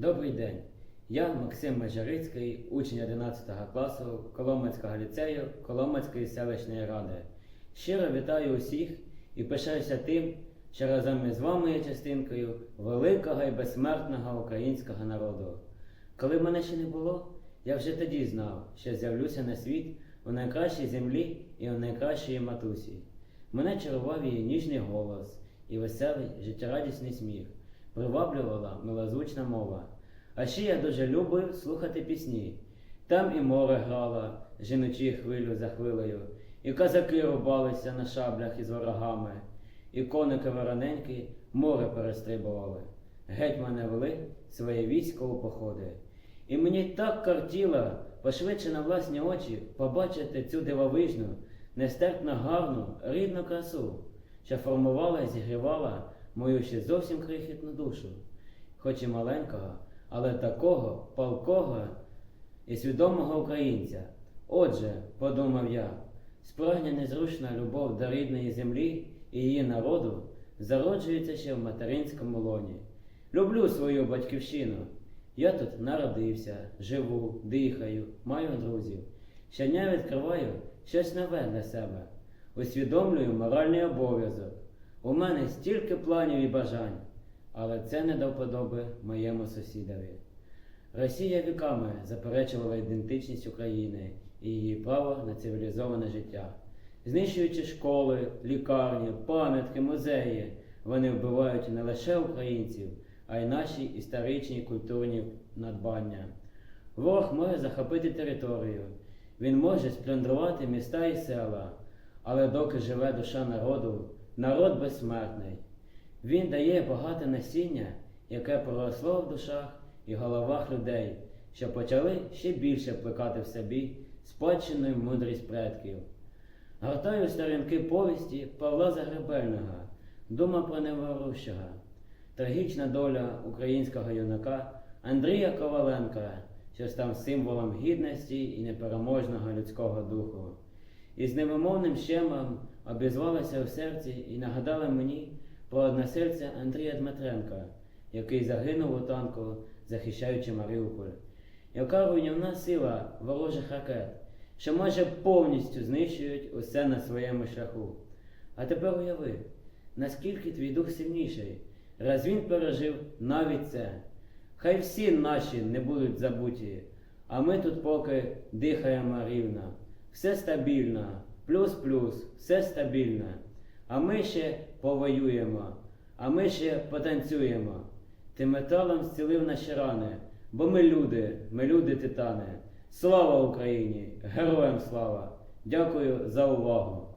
Добрий день. Я Максим Межарицький, учень 11 класу Коломацького ліцею Коломацької селищної ради. Щиро вітаю усіх і пишаюся тим, що разом із вами є частинкою великого і безсмертного українського народу. Коли мене ще не було, я вже тоді знав, що з'явлюся на світ у найкращій землі і у найкращій матусі. Мене чарував її ніжний голос і веселий життєрадісний сміх, приваблювала милозвучна мова. А ще я дуже любив слухати пісні. Там і море грало, жіночі хвилю за хвилею, і козаки рубалися на шаблях із ворогами, і коники вороненькі море перестрибували. Гетьмани вели своє військо у походи. І мені так картіло пошвидше на власні очі побачити цю дивовижну, нестерпно гарну, рідну красу, що формувала і зігрівала мою ще зовсім крихітну душу, хоч і маленького, але такого палкого і свідомого українця. Отже, подумав я, справжня незрушна любов до рідної землі і її народу зароджується ще в материнському лоні. Люблю свою батьківщину. Я тут народився, живу, дихаю, маю друзів. Щодня відкриваю щось нове для себе, усвідомлюю моральний обов'язок. У мене стільки планів і бажань, але це не до вподоби моєму сусідові. Росія віками заперечувала ідентичність України і її право на цивілізоване життя. Знищуючи школи, лікарні, пам'ятки, музеї, вони вбивають не лише українців, а й наші історичні і культурні надбання. Ворог може захопити територію, він може сплюндрувати міста і села, але доки живе душа народу, народ безсмертний. Він дає багате насіння, яке проросло в душах і головах людей, що почали ще більше плекати в собі спадщину мудрість предків. Гортаю сторінки повісті Павла Загребельного, дума про неворущого, трагічна доля українського юнака Андрія Коваленка, що став символом гідності і непереможного людського духу. І з невимовним щемом обізвалася в серці і нагадала мені про односельця Андрія Дмитренка, який загинув у танку, захищаючи Маріуполь. Яка руйнівна сила ворожих ракет, що майже повністю знищують усе на своєму шляху. А тепер уяви, наскільки твій дух сильніший, раз він пережив навіть це. Хай всі наші не будуть забуті, а ми тут поки дихаємо рівно. Все стабільно, плюс-плюс, все стабільно. А ми ще повоюємо, а ми ще потанцюємо. Ти металом зцілив наші рани, бо ми люди, ми люди титани. Слава Україні! Героям слава! Дякую за увагу!